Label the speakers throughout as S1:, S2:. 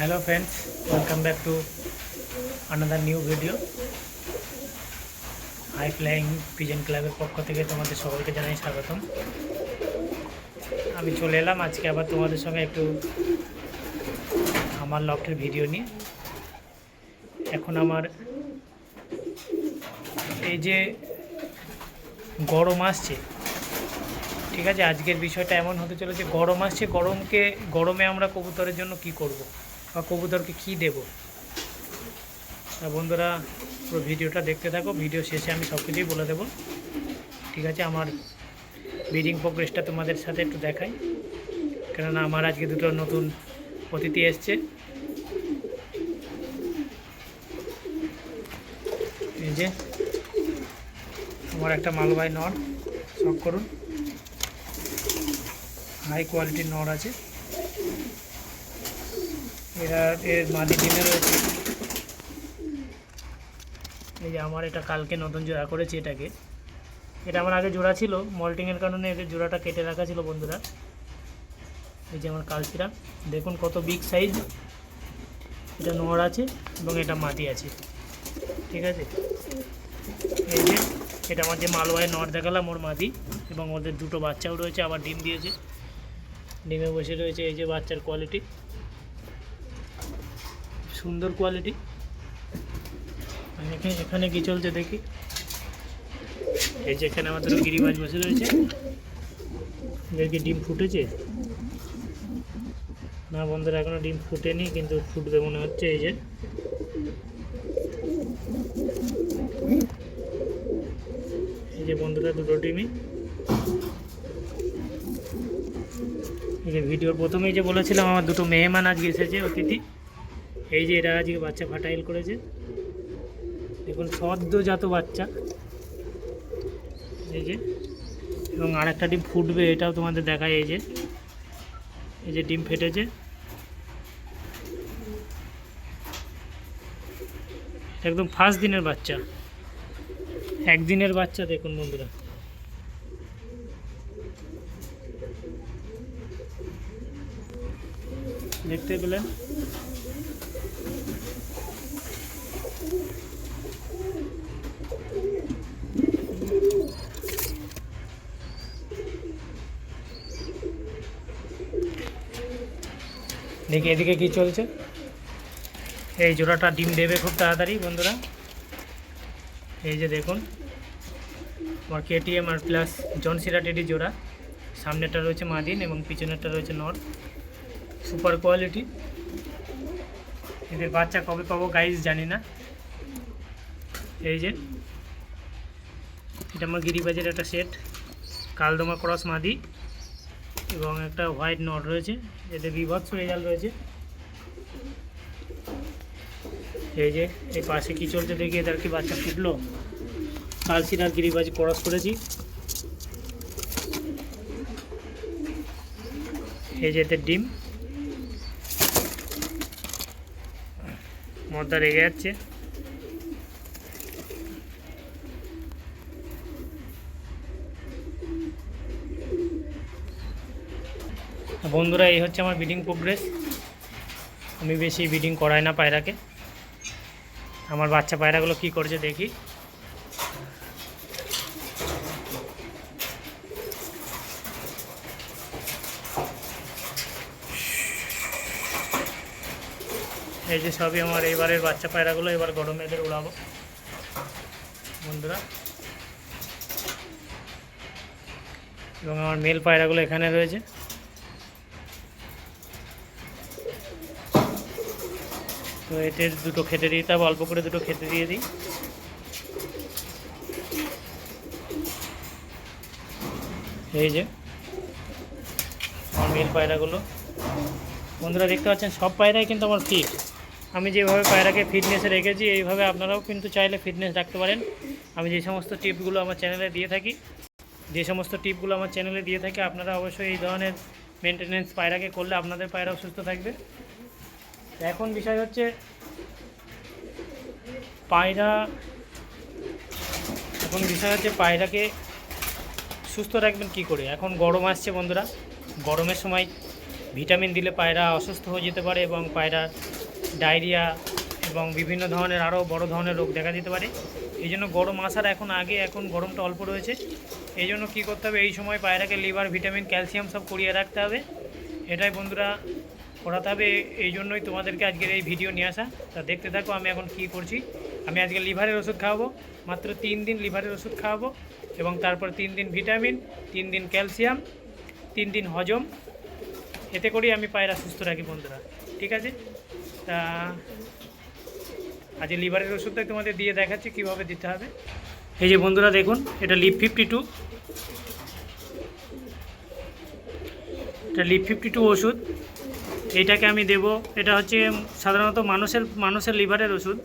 S1: hello friends, welcome back to another new video. High flying pigeon ক্লাবের পক্ষ থেকে তোমাদের সকলকে জানাই স্বাগতম। আমি চলে এলাম, আজকে আবার তোমাদের সঙ্গে একটু আমার লফটের ভিডিও নিয়ে। এখন আমার এই যে গরম আসছে, ঠিক আছে? আজকের বিষয়টা এমন হতে চলেছে, গরম আসছে, গরমকে, গরমে আমরা কবুতরের জন্য কি করব? বা কবুতরকে কি দেব? বন্ধুরা, পুরো ভিডিওটা দেখতে থাকো। ভিডিও শেষে আমি সব কিছুই বলে দেবো। ঠিক আছে, আমার ব্রিডিং প্রোগ্রেসটা তোমাদের সাথে একটু দেখাই। কেননা আমার আজকে দুটো নতুন অতিথি এসছে। এই যে, আমার একটা মালবাই নর সব করুন। হাই কোয়ালিটির নর আছে। এরা এর মাদি ডিমে রয়েছে। এই যে আমার এটা কালকে নতুন জোড়া করেছি এটাকে। এটা আমার আগে জোড়া ছিল, মল্টিংয়ের কারণে এদের জোড়াটা কেটে রাখা ছিল বন্ধুরা। এই যে আমার কালচিরা। দেখুন কত বিগ সাইজ এটা নর আছে এবং এটা মাটি আছে। ঠিক আছে? এই যে, এটা আমার যে মালওয়াই নর দেখালাম ওর মাদি এবং ওদের দুটো বাচ্চাও রয়েছে, আবার ডিম দিয়েছে। ডিমে বসে রয়েছে এই যে বাচ্চার কোয়ালিটি সুন্দর কোয়ালিটি এখানে কি চলছে দেখি। এই যে এখানে আমাদের গিরিবাজ বসে রয়েছে। এদের কি ডিম ফুটেছে? না বন্ধুরা, এখনও ডিম ফুটেনি, কিন্তু ফুটবে মনে হচ্ছে এই যে। এই যে বন্ধুরা, দুটো ডিমই। এই যে ভিডিওর প্রথমেই যে বলেছিলাম, আমার দুটো মেহমান আজকে এসেছে, অতিথি। এই যে এরা আজকে বাচ্চা ফাটাইল করেছে। দেখুন, সদ্যজাত বাচ্চা। এই যে, এবং আর একটা ডিম ফুটবে, এটাও তোমাদের দেখায় এই যে। এই যে ডিম ফেটেছে। একদম ফার্স্ট দিনের বাচ্চা। একদিনের বাচ্চা, দেখুন বন্ধুরা। দেখতে পেলেন? দেখি এদিকে কি চলছে। এই জোড়াটা ডিম দেবে খুব তাড়াতাড়ি, বন্ধুরা। এই যে দেখুন, আমার কেটিএম আর প্লাস জনসিরা টেডি জোড়া। সামনেরটা রয়েছে মাদিন এবং পিছনেরটা রয়েছে নর্থ সুপার কোয়ালিটি এদের বাচ্চা কবে পাবো গাইজ জানি না। এই যে, এটা আমার গিরিবাজের একটা সেট কালদমা ক্রস মাদি। এবং একটা হোয়াইট নট রয়েছে, এতে বিভৎস রেজাল্ট রয়েছে। এই যে, এই পাশে কি চলছে দেখি এদের কি বাচ্চা ফুটলো কালসির আর গিরিবাজ ক্রস করেছি। এই যে এদের ডিম। মদ্দা রেগে যাচ্ছে। বন্ধুরা, এই হচ্ছে আমার বিডিং প্রোগ্রেস আমি বেশি বিডিং করাই না পায়রাকে। আমার বাচ্চা পায়রাগুলো কি করছে দেখি। এই যে সবই আমার এইবারের বাচ্চা পায়রাগুলো, এবার গরমে এদের উড়াবো। বন্ধুরা। এবং আমার মেল পায়রাগুলো এখানে রয়েছে। তো এদের দুটো খেতে দিই তবে অল্প করে দুটো খেতে দিয়ে দিই। এই যে, আমার মেল পায়রাগুলো। বন্ধুরা দেখতে পাচ্ছেন, সব পায়রাই কিন্তু আমার ফিট আমি যেভাবে পায়রাকে ফিটনেসে রেখেছি, এইভাবে আপনারাও কিন্তু চাইলে ফিটনেস রাখতে পারেন। আমি যে সমস্ত টিপগুলো আমার চ্যানেলে দিয়ে থাকি, যে সমস্ত টিপগুলো আমার চ্যানেলে দিয়ে থাকি, আপনারা অবশ্যই এই ধরনের মেনটেনেন্স পায়রাকে করলে আপনাদের পায়রাও সুস্থ থাকবে। এখন বিষয় হচ্ছে পায়রা, এখন বিষয় হচ্ছে পায়রাকে সুস্থ রাখবেন কি করে? এখন গরম আসছে বন্ধুরা। গরমের সময় ভিটামিন দিলে পায়রা অসুস্থ হয়ে যেতে পারে এবং পায়রা ডায়রিয়া এবং বিভিন্ন ধরনের আরও বড় ধরনের রোগ দেখা দিতে পারে। এই জন্য গরম আসার এখন আগে এখন গরমটা অল্প রয়েছে। এই জন্য কী করতে হবে? এই সময় পায়রাকে লিভার ভিটামিন ক্যালসিয়াম সব করিয়ে রাখতে হবে। এটাই বন্ধুরা করাতে হবে, এই জন্যই তোমাদেরকে আজকের এই ভিডিও নিয়ে আসা। তা দেখতে থাকো আমি এখন কী করছি। আমি আজকে লিভারের ওষুধ খাওয়াবো, মাত্র তিন দিন লিভারের ওষুধ খাওয়াবো এবং তারপর তিন দিন ভিটামিন, তিন দিন ক্যালসিয়াম, তিন দিন হজম। এতে করেই আমি পায়রা সুস্থ রাখি বন্ধুরা, ঠিক আছে? তা আজ এই লিভারের ওষুধটাই তোমাদের দিয়ে দেখাচ্ছি, কীভাবে দিতে হবে। এই যে বন্ধুরা দেখুন, এটা লিভ ফিফটি টু। এটা লিভ ফিফটি টু ওষুধ। এইটাকে আমি দেব। এটা হচ্ছে সাধারণত মানুষের মানুষের লিভারের ওষুধ।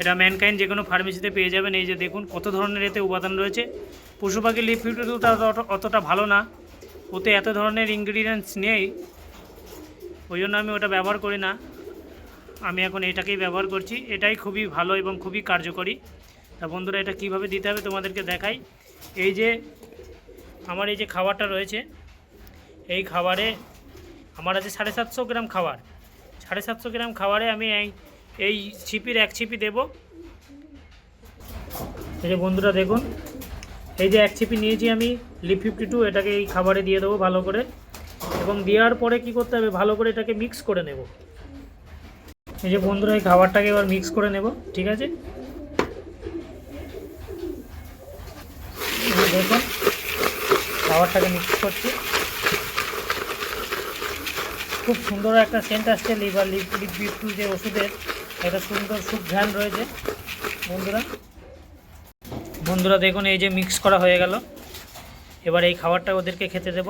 S1: এটা ম্যানকাইন যে কোনো ফার্মেসিতে পেয়ে যাবেন। এই যে দেখুন, কত ধরনের এতে উপাদান রয়েছে। পশু পাখির লিভ ফিফটি টু অতটা ভালো না। ওতে এত ধরনের ইনগ্রিডিয়েন্টস নেই। ওই জন্য আমি ওটা ব্যবহার করি না। আমি এখন এটাকেই ব্যবহার করছি। এটাই খুবই ভালো এবং খুবই কার্যকরী। তা বন্ধুরা, এটা কীভাবে দিতে হবে তোমাদেরকে দেখাই। এই যে, আমার এই যে খাবারটা রয়েছে, এই খাবারে আমার আছে সাড়ে সাতশো গ্রাম খাবার সাড়ে সাতশো গ্রাম খাবারে আমি এই ছিপির এক ছিপি দেব। এই যে বন্ধুরা দেখুন, এই যে এক ছিপি নিয়েছি আমি লিপ ফিফটি টু এটাকে এই খাবারে দিয়ে দেবো ভালো করে। এবং দেওয়ার পরে কি করতে হবে, ভালো করে এটাকে মিক্স করে নেব। এই যে বন্ধুরা, এই খাবারটাকে এবার মিক্স করে নেব, ঠিক আছে? দেখুন, খাবারটাকে মিক্স করছি। খুব সুন্দর একটা সেন্ট আসছে লিভার বিটু যে ওষুধের একটা সুন্দর ধ্যান রয়েছে। বন্ধুরা বন্ধুরা দেখুন, এই যে মিক্স করা হয়ে গেল। এবার এই খাবারটা ওদেরকে খেতে দেব।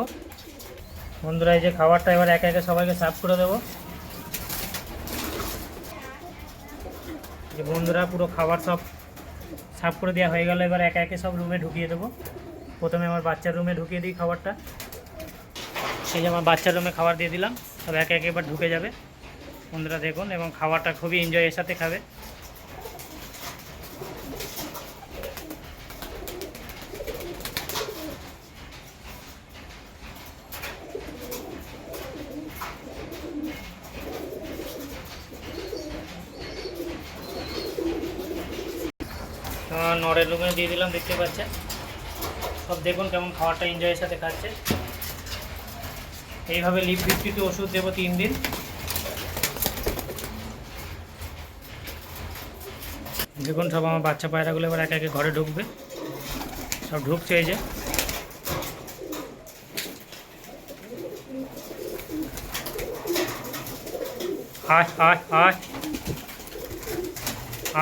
S1: বন্ধুরা, এই যে খাবারটা এবার একে একে সবাইকে সার্ভ করে দেবো। যে বন্ধুরা, পুরো খাবার সব সার্ভ করে দেওয়া হয়ে গেল। এবার একে একে সব রুমে ঢুকিয়ে দেবো। প্রথমে আমার বাচ্চার রুমে ঢুকিয়ে দিই খাবারটা। সেই যে আমার বাচ্চার রুমে খাবার দিয়ে দিলাম। সব একে একে এবার ঢুকে যাবে। বন্ধুরা দেখুন, এবং খাবারটা খুবই এনজয়ের সাথে খাবে। নরের রুমে দিয়ে দিলাম, দেখতে পাচ্ছেন। সব দেখুন কেমন খাবারটা এনজয়ের সাথে খাচ্ছে। এইভাবে লিপ টু ওষুধ দেবো তিন দিন। দেখুন, সব আমার বাচ্চা পায়রাগুলো এবার একে একে ঘরে ঢুকবে। সব ঢুকছে এই যে। আয় আয় আয়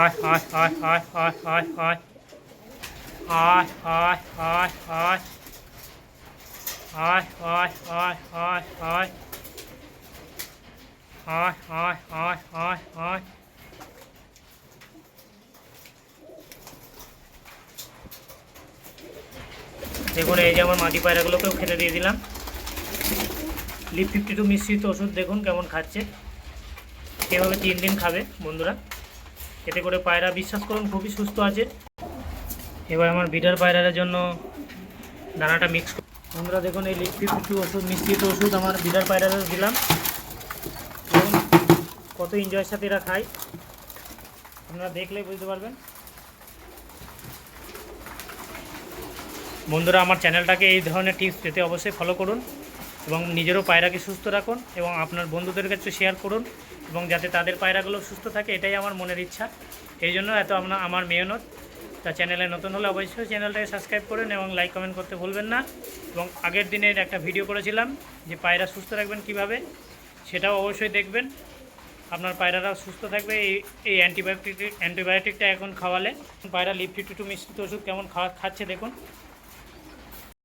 S1: আয়। আয় আয় আয় আয় আয় আয় আয় আয় আয় আয়। আয় আয় আয় আয় আয় আয় আয় আয় আয় আয় দেখুন, এই যে আমার মাটি পায়রাগুলোকেও খেতে দিয়ে দিলাম। লিপ ফিফটি টু মিশ্রিত ওষুধ দেখুন কেমন খাচ্ছে। এভাবে তিন দিন খাবে বন্ধুরা। এতে করে পায়রা, বিশ্বাস করুন, খুবই সুস্থ আছে। এবার আমার বিডার পায়রার জন্য দানাটা মিক্স বন্ধুরা দেখুন, এই ফিফটি টু ওষুধ মিশ্রিত ওষুধ আমার বিডার পায়রারে দিলাম। দেখুন, কত এনজয়ের সাথে এরা খায়। আপনারা দেখলেই বুঝতে পারবেন। বন্ধুরা, আমার চ্যানেলটাকে এই ধরনের টিপস পেতে অবশ্যই ফলো করুন এবং নিজেরও পায়রাকে সুস্থ রাখুন এবং আপনার বন্ধুদের কাছে শেয়ার করুন এবং যাতে তাদের পায়রাগুলো সুস্থ থাকে, এটাই আমার মনের ইচ্ছা। এই জন্য এত আমার মেহনত। তা চ্যানেলে নতুন হলে অবশ্যই চ্যানেলটাকে সাবস্ক্রাইব করুন এবং লাইক কমেন্ট করতে ভুলবেন না। এবং আগের দিনের একটা ভিডিও করেছিলাম যে পায়রা সুস্থ রাখবেন কীভাবে, সেটাও অবশ্যই দেখবেন। আপনার পায়রারা সুস্থ থাকবে এই এই অ্যান্টিবায়োটিক অ্যান্টিবায়োটিকটা এখন খাওয়ালে। পায়রা লিপটি টু টু মিশ্রিত ওষুধ কেমন খাওয়া খাচ্ছে দেখুন।